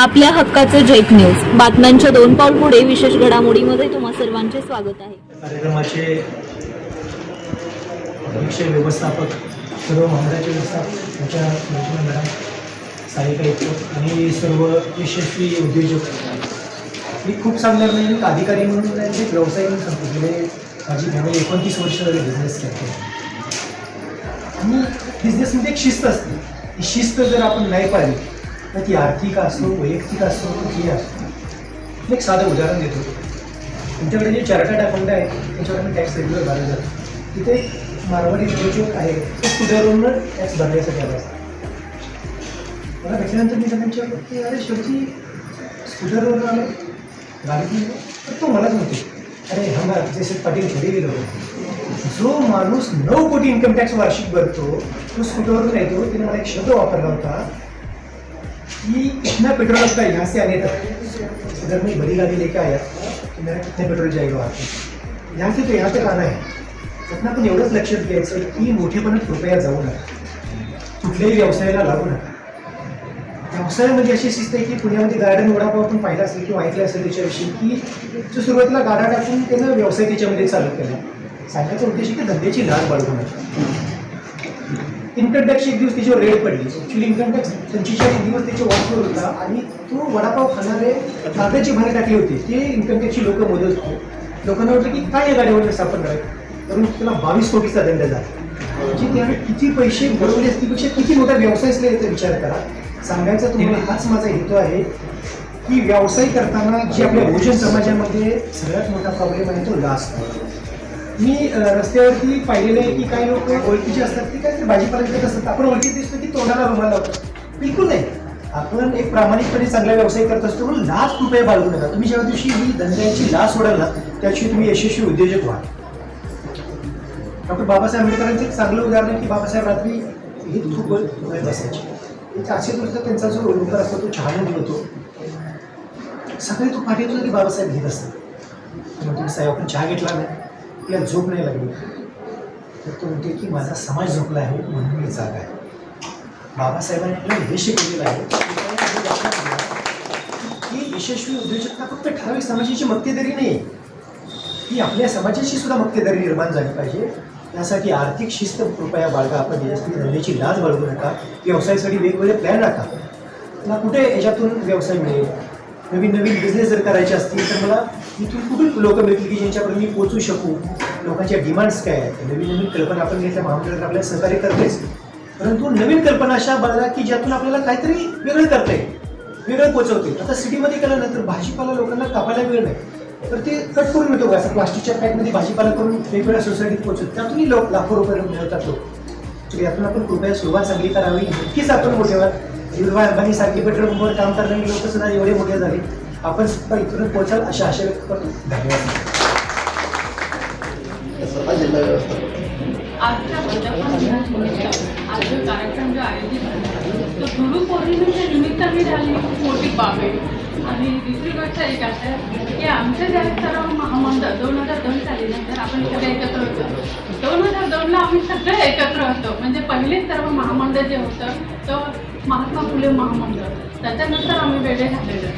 आपल्या हक्काचं jet news. बातम्यांच्या दोन पाऊल पुढे. विशेष घडामोडीमध्ये तुम्हा सर्वांचे स्वागत आहे. कार्यक्रमाचे अध्यक्ष व्यवस्थापक सर्व मंडळाचे व्यवस्थापक त्यांच्या रचना मॅडम सारिका इतकं आणि सर्व यशस्वी उद्योजक. मी खूप सांगणार नाही एक अधिकारी म्हणून नाही एक व्यवसाय म्हणून सांगतो गेले माझी फॅमिली एकोणतीस वर्ष झाली बिझनेस करते. आणि बिझनेसमध्ये म्हणजे एक शिस्त असते. ती शिस्त जर आपण नाही पाहिली मग ती आर्थिक असो वैयक्तिक असो कुठलीही असो. मी एक साधं उदाहरण देतो. तुमच्याकडे जे चार्टर्ड अकाउंट आहे त्याच्यावर आम्ही टॅक्स रेग्युलर भरला जातो. तिथे मारवाडी उद्योजक आहे ते स्कूटरवरून टॅक्स भरण्यासाठी आला असतात मला त्याच्यानंतर मी त्यांना विचारलं की अरे शेवटी स्कूटरवरून आलो गाडी तर तो मलाच म्हणते अरे हा जसे पाटील घरी गेलो जो माणूस नऊ कोटी इन्कम टॅक्स वार्षिक भरतो तो स्कूटरवरून येतो. त्याने मला एक शब्द वापरला होता कि कितना पेट्रोल आपका यहाँ से आने तक अगर मैं बड़ी गाड़ी लेके आया तो मेरा कितना पेट्रोल जाएगा वहाँ से यहाँ से तो यहाँ तक आना है त्यांना आपण एवढंच लक्षात घ्यायचं की मोठेपणात कृपया जाऊ नका. कुठल्याही व्यवसायाला लागू नका. व्यवसायामध्ये अशी शिस्त आहे की पुण्यामध्ये गार्डन वडापाव आपण पाहिला असेल किंवा ऐकलं असेल त्याच्याविषयी की जो सुरुवातीला गाडा टाकून त्यानं व्यवसाय त्याच्यामध्ये चालू केला. सांगायचा उद्देश की धंद्याची लाज बाळगू नका. इन्कम टॅक्स एक दिवस त्याच्यावर रेड पडली. ऍक्च्युली इन्कम टॅक्स पंचेचाळीस दिवस त्याच्या वॉचवर होता आणि तो वडापाव खाणारे कागदाची भारे टाकली होती. ते इन्कम टॅक्सची लोक मोदत होते. लोकांना वाटलं की काय या गाडीवर सापडणार आहे? म्हणून त्याला बावीस कोटीचा दंड झाला. म्हणजे त्याने किती पैसे भरवले असतीपेक्षा किती मोठा व्यवसाय असला याचा विचार करा. सांगायचा तुम्हाला हाच माझा हेतू आहे की व्यवसाय करताना जी आपल्या बहुजन समाजामध्ये सगळ्यात मोठा प्रॉब्लेम आहे तो लास्ट मी रस्त्यावरती पाहिलेलं आहे की काही लोक ओळखीचे असतात ते काहीतरी भाजीपाला विकत असतात. आपण ओळखीत दिसतो की तोंडाला रुमाल लावतो. बिलकुल नाही. आपण एक प्रामाणिकपणे चांगला व्यवसाय करत असतो म्हणून लाच कृपया बाळगू नका. तुम्ही ज्या दिवशी ही धंद्याची लाच सोडायला ना तुम्ही यशस्वी उद्योजक व्हा. डॉक्टर बाबासाहेब आंबेडकरांचं एक चांगलं उदाहरण आहे की बाबासाहेब रात्री हे खूप बसायचे असे दोस्त त्यांचा जो नोकर असतो तो चहाने होतो. सकाळी तो पाठवतो येतो की बाबासाहेब घेत असतात. साहेब आपण चहा घेतला नाही. आपल्याला झोप नाही लागली. तर तो म्हणते की माझा समाज झोपला आहे म्हणून मी जागा आहे. बाबासाहेबांनी आपल्याला हे शिकवलेलं आहे की यशस्वी उद्योजकता फक्त ठराविक समाजाची मक्तेदारी नाही ही आपल्या समाजाची सुद्धा मक्तेदारी निर्माण झाली पाहिजे. त्यासाठी आर्थिक शिस्त कृपया बाळगा आपण यशस्वी धंद्याची लाज बाळगू नका व्यवसायासाठी वेगवेगळे प्लॅन राखा. मला कुठे याच्यातून व्यवसाय मिळेल? नवीन नवीन बिझनेस जर करायचे असतील तर मला इथून कुठून लोक मिळतील की ज्यांच्याकडे मी पोचू शकू? लोकांच्या डिमांड्स काय आहेत? नवीन नवीन कल्पना आपण घेतल्या महामंडळात आपल्याला सहकार्य करतेच. परंतु नवीन कल्पना अशा बघा की ज्यातून आपल्याला काहीतरी वेगळं करता येईल वेगळं पोचवते आता सिटीमध्ये केल्यानंतर भाजीपाला लोकांना कापायला वेळ नाही. तर ते कट करून मिळतो असं प्लास्टिकच्या पॅकमध्ये भाजीपाला करून वेगवेगळ्या सोसायटीत पोहोचतो त्यातूनही लोक लाखो रुपये मिळवतात लोक. तर यातून आपण कृपया सुरुवात चांगली करावी. नक्कीच आपण मोठे व्हा सारखी पेट्रोल पंपवर काम करणारे लोक सुद्धा एवढे मोठे झाले. आपण सुद्धा इथून पोहोचाल अशा आशा व्यक्त करतो. धन्यवाद. आज निमित्ताने झाली खूप मोठी आहे. आणि दुसरी गोष्ट एक आहे की आमच्या ज्या सर्व महामंडळ दोन हजार दोन साली नंतर आपण सगळ्या आम्ही सगळे एकत्र होतो म्हणजे पहिले सर्व महामंडळ जे होतं तो महात्मा फुले महामंडळ. त्याच्यानंतर आम्ही वेगळे झालेलो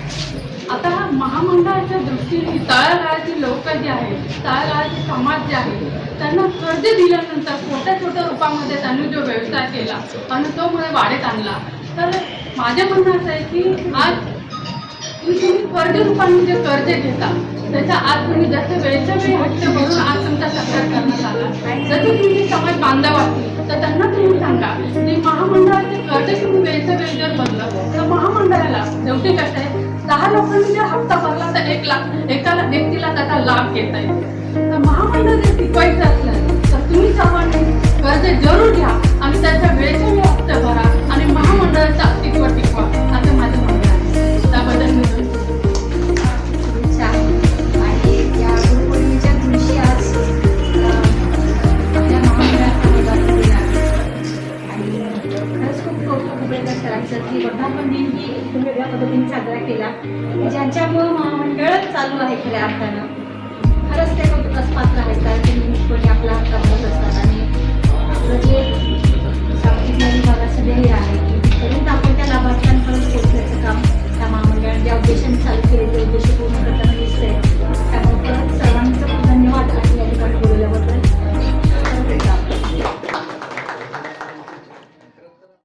आता महामंडळाच्या दृष्टीने तळागाळाची लोक जे आहेत तळागाळाचे समाज जे आहे त्यांना कर्ज दिल्यानंतर छोट्या छोट्या रूपामध्ये त्यांनी जो व्यवसाय केला आणि तो मुळे वाढत आणला. तर माझं म्हणणं असं आहे की आज तुम्ही कर्ज रूपाने जे कर्ज घेता त्याच्या आज तुम्ही म्हणजे जसं वेळच्या वेळी हट्ट करून आज तुमचा सत्कार करण्यात आला. जसं तुम्ही समाज बांधव तर त्यांना तुम्ही सांगा की महामंडळाचे कर्ज तुम्ही वेळच्या वेळी जर बनलं तर महामंडळाला शेवटी कसं आहे दहा लोकांनी जर हप्ता भरला तर एक लाख एका व्यक्तीला त्याचा लाभ घेता येईल तर महामंडळ जर टिकवायचं असलं वर्धापन दिन ही एकदम वेगळ्या पद्धतीने साजरा केला. ज्यांच्यामुळं महामंडळ चालू आहे खऱ्या अर्थानं खरंच ते कौतुकास पात्र आहेत कारण ते नियमितपणे आपला हक्क